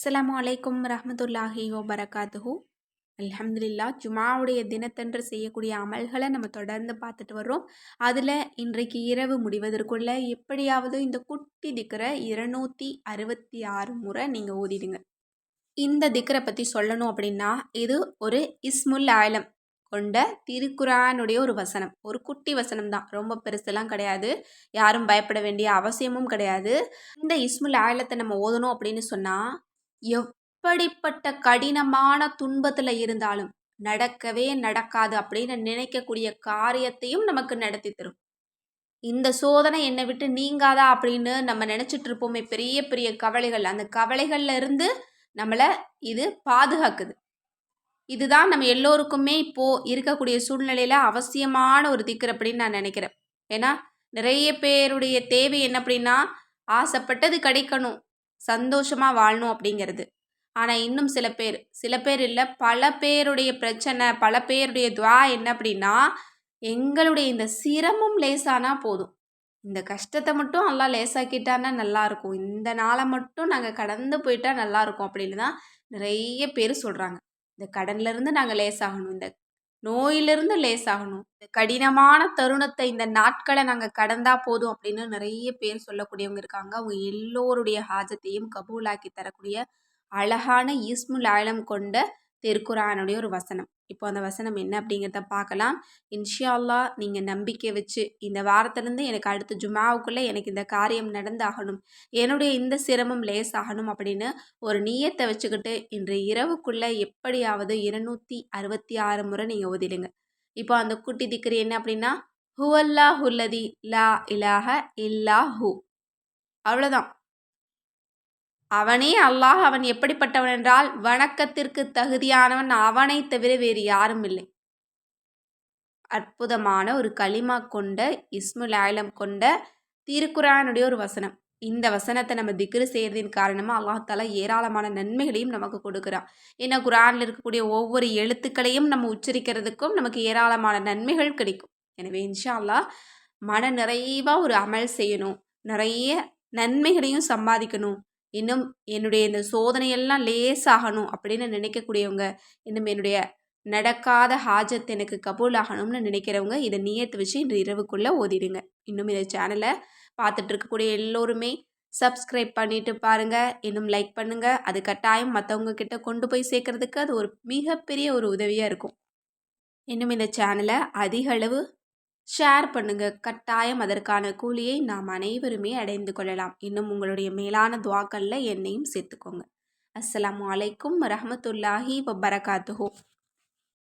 அஸ்லாம் வலைக்கம் ரஹமத்துல்லாஹி வபரகாத்துஹு. அல்ஹம்துலில்லா ஜுமாவுடைய தினத்தன்று செய்யக்கூடிய அமல்களை நம்ம தொடர்ந்து பார்த்துட்டு வர்றோம். அதில் இன்றைக்கு இரவு முடிவதற்குள்ள எப்படியாவது இந்த குட்டி திக்கரை இருநூற்றி அறுபத்தி ஆறு முறை நீங்கள் ஓதிடுங்க. இந்த திக்கரை பற்றி சொல்லணும் அப்படின்னா இது ஒரு இஸ்முல் ஆலம் கொண்ட திருக்குறானுடைய ஒரு வசனம். ஒரு குட்டி வசனம் தான் ரொம்ப பெருசெல்லாம் கிடையாது. யாரும் பயப்பட வேண்டிய அவசியமும் கிடையாது. இந்த இஸ்முல் ஆயலத்தை நம்ம ஓதணும் அப்படின்னு சொன்னால் எப்படிப்பட்ட கடினமான துன்பத்தில் இருந்தாலும் நடக்கவே நடக்காது அப்படின்னு நினைக்கக்கூடிய காரியத்தையும் நமக்கு நடத்தி தரும். இந்த சோதனை என்னை விட்டு நீங்காதா அப்படின்னு நம்ம நினச்சிட்டு இருப்போமே பெரிய பெரிய கவலைகள். அந்த கவலைகள்ல இருந்து நம்மளை இது பாதுகாக்குது. இதுதான் நம்ம எல்லோருக்குமே இப்போது இருக்கக்கூடிய சூழ்நிலையில் அவசியமான ஒரு திக்கர் அப்படின்னு நான் நினைக்கிறேன். ஏன்னா நிறைய பேருடைய தேவை என்ன அப்படின்னா ஆசைப்பட்டது கிடைக்கணும். சந்தோஷமாக வாழணும் அப்படிங்கிறது. ஆனால் இன்னும் சில பேர் சில பேர் இல்லை பல பேருடைய பிரச்சனை பல பேருடைய துவா என்ன அப்படின்னா எங்களுடைய இந்த சிரமம் லேசானா போதும். இந்த கஷ்டத்தை மட்டும் நல்லா லேசாக்கிட்டான்னா நல்லாயிருக்கும் இந்த நாளை மட்டும் நாங்கள் கடந்து போயிட்டா நல்லாயிருக்கும் அப்படின்னு தான் நிறைய பேர் சொல்கிறாங்க இந்த கடன்லேருந்து நாங்கள் லேசாகணும். இந்த நோயிலிருந்து லேசாகணும். இந்த கடினமான தருணத்தை இந்த நாட்களை நாங்கள் கடந்தா போதும் அப்படின்னு நிறைய பேர் சொல்லக்கூடியவங்க இருக்காங்க. அவங்க எல்லோருடைய ஹாஜத்தையும் கபூலாக்கி தரக்கூடிய அழகான ஈஸ்முல் ஆழம் கொண்ட திருக்குறானுடைய ஒரு வசனம். இப்போ அந்த வசனம் என்ன அப்படிங்கிறத பார்க்கலாம். இன்ஷியால்லா நீங்கள் நம்பிக்கை வச்சு இந்த வாரத்துலேருந்து எனக்கு அடுத்த ஜுமாவுக்குள்ளே எனக்கு இந்த காரியம் நடந்தாகணும். என்னுடைய இந்த சிரமம் லேஸ் ஆகணும் அப்படின்னு ஒரு நீயத்தை வச்சுக்கிட்டு இன்று இரவுக்குள்ளே எப்படியாவது இருநூற்றி அறுபத்தி ஆறு முறை நீங்கள் ஓதிடுங்க. இப்போ அந்த குட்டி திக்கிரி என்ன அப்படின்னா ஹுவல்லா ஹுல்லதி லா இலாஹ இல்லா ஹூ. அவ்வளோதான் அவனே அல்லாஹ் அவன் எப்படிப்பட்டவன் என்றால் வணக்கத்திற்கு தகுதியானவன் அவனை தவிர வேறு யாரும் இல்லை. அற்புதமான ஒரு களிமா கொண்ட இஸ்முல் ஆயிலம் கொண்ட திருக்குறானுடைய ஒரு வசனம். இந்த வசனத்தை நம்ம திக்ரு செய்கிறதின் காரணமாக அல்லாஹால ஏராளமான நன்மைகளையும் நமக்கு கொடுக்குறான். ஏன்னா குரானில் இருக்கக்கூடிய ஒவ்வொரு எழுத்துக்களையும் நம்ம உச்சரிக்கிறதுக்கும் நமக்கு ஏராளமான நன்மைகள் கிடைக்கும். எனவே இன்ஷா அல்லாஹ் மன நிறைவாக ஒரு அமல் செய்யணும். நிறைய நன்மைகளையும் சம்பாதிக்கணும். இன்னும் என்னுடைய இந்த சோதனையெல்லாம் லேசாகணும் அப்படின்னு நினைக்கக்கூடியவங்க இன்னும் என்னுடைய நடக்காத ஹாஜத் எனக்கு கபூல் ஆகணும்னு நினைக்கிறவங்க இதை நியத்து வச்சு இன்று இரவுக்குள்ளே ஓதிடுங்க. இன்னும் இந்த சேனலை பார்த்துட்டு இருக்கக்கூடிய எல்லோருமே சப்ஸ்கிரைப் பண்ணிட்டு பாருங்கள் இன்னும் லைக் பண்ணுங்கள் அது கட்டாயம் மற்றவங்க கிட்ட கொண்டு போய் சேர்க்கறதுக்கு அது ஒரு மிகப்பெரிய ஒரு உதவியாக இருக்கும். இன்னும் இந்த சேனலை அதிக அளவு ஷேர் பண்ணுங்கள் கட்டாயம் அதற்கான கூலியை நாம் அனைவருமே அடைந்து கொள்ளலாம். இன்னும் உங்களுடைய மேலான துவாக்களில் என்னையும் சேர்த்துக்கோங்க. அஸ்லாம் வலைக்கும் ரஹமத்துல்லாஹி வபரகாத்துஹோ.